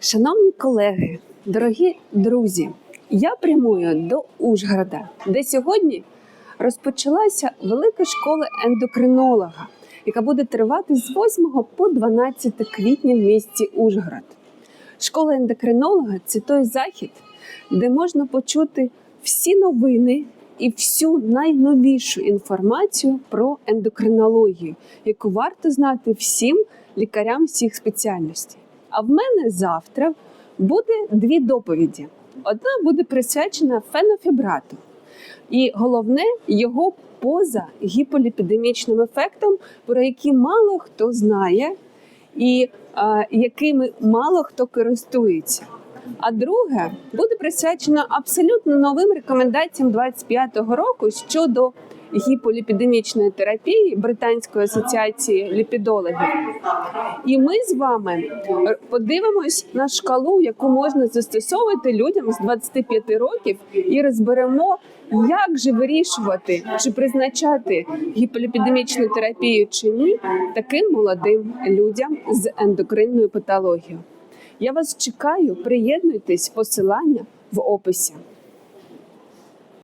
Шановні колеги, дорогі друзі, я прямую до Ужгорода, де сьогодні розпочалася велика школа ендокринолога, яка буде тривати з 8 по 12 квітня в місті Ужгород. Школа ендокринолога це той захід, де можна почути всі новини і всю найновішу інформацію про ендокринологію, яку варто знати всім лікарям всіх спеціальностей. А в мене завтра буде дві доповіді. Одна буде присвячена фенофібрату, і головне його поза гіполіпідемічним ефектом, про які мало хто знає, і а, якими мало хто користується. А друге буде присвячено абсолютно новим рекомендаціям 25-го року щодо гіполіпідемічної терапії Британської асоціації ліпідологів. І ми з вами подивимось на шкалу, яку можна застосовувати людям з 25 років, і розберемо, як же вирішувати, чи призначати гіполіпідемічну терапію чи ні таким молодим людям з ендокринною патологією. Я вас чекаю, приєднуйтесь, посилання в описі.